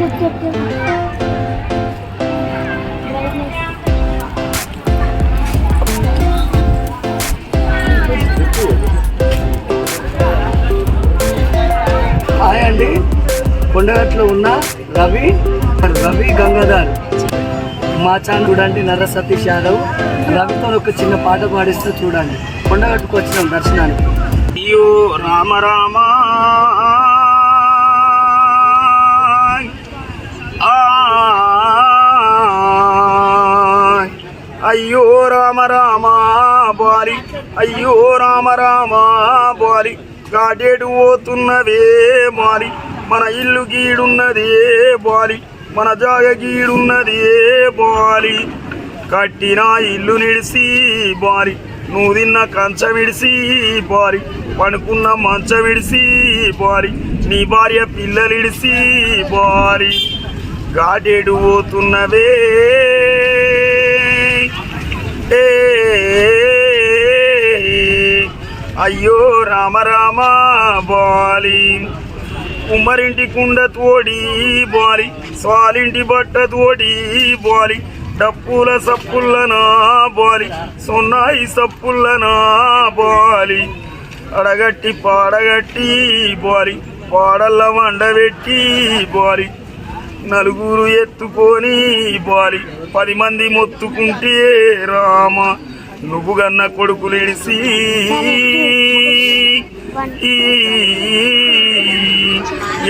చెప్ చెప్ చెప్ హాయ్ అండి. కొండగట్లో ఉన్న రవి రవి గంగాధర్. మా ఛానల్ చూడండి నర్ర సతీష్ యాదవ్. రవితో ఒక చిన్న పాట పాడిస్తూ చూడండి. కొండగట్టుకు వచ్చినాం దర్శనానికి. అయ్యో రామ రామా. అయ్యో రామ రామ బాలి. అయ్యో రామ రామ బాలి. గాడేడు పోతున్నదే బాలి. మన ఇల్లు గీడున్నదే బాలి. మన జాగ గీడున్నదే బాలి. కట్టిన ఇల్లు నిడిసి బాలి. నువ్వు తిన్న కంచ విడిసి బాలి. పడుకున్న మంచ విడిసి బాలి. నీ భార్య పిల్లలిడిసి బాలి. గాడేడు పోతున్నవే అయ్యో రామ రామ బాలి. ఉమ్మరింటి కుండ తోడి బాలి. స్వాలింటి బట్ట తోడి బాలి. డప్పుల సప్పుల్లనా బాలి. సొన్నాయి సప్పుల్లనా బాలి. అడగట్టి పాడగట్టి బాలి. పాడల్ల వండబెట్టి బాలి. నలుగురు ఎత్తుకొని బాలి. పది మంది మొత్తుకుంటే రామ. నువ్వు గన్న కొడుకులేడిసి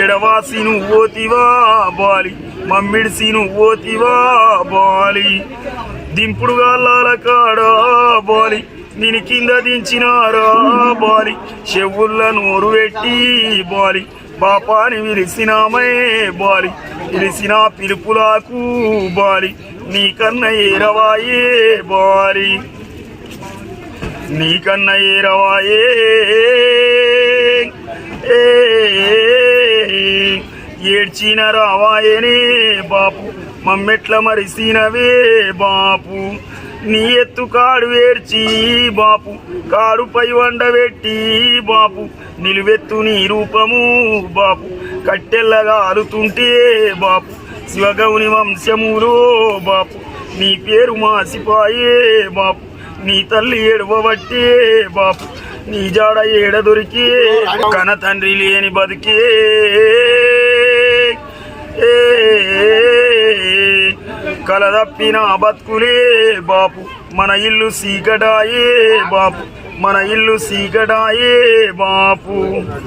ఎడవాసి నువ్వు ఓతివా బాలి మమ్మిడిసి నువ్వు ఓతివా బాలి. దింపుడు గాళ్ళ కాడా బాలి నిన్ను కింద దించినారా బాలి. చెవుల్ల నోరు పెట్టి బాలి పాపాని విలిసినామే బాలి. విలిసిన పిలుపులాకు బాలి నీకన్న ఏరవాయే బాలి. నీకన్న ఏరవాయే ఏడ్చిన రావాయనే బాపు మమ్మెట్ల మరిసినవే బాపు. నీ ఎత్తు కాడు ఏడ్చి బాపు కాడుపై వండబెట్టి బాపు. నిలువెత్తు నీ రూపము బాపు కట్టెల్లగా ఆలుతుంటే బాపు. శివగౌని వంశములో బాపు నీ పేరు మాసిపాయే బాపు. నీ తల్లి ఏడవబట్టే బాపు. నీ జాడ ఏడ దొరికే? కన తండ్రి లేని బతికే. కలదప్పిన బతుకులే బాపు. మన ఇల్లు సీకడాయే బాపు. మన ఇల్లు సీకడాయే బాపు.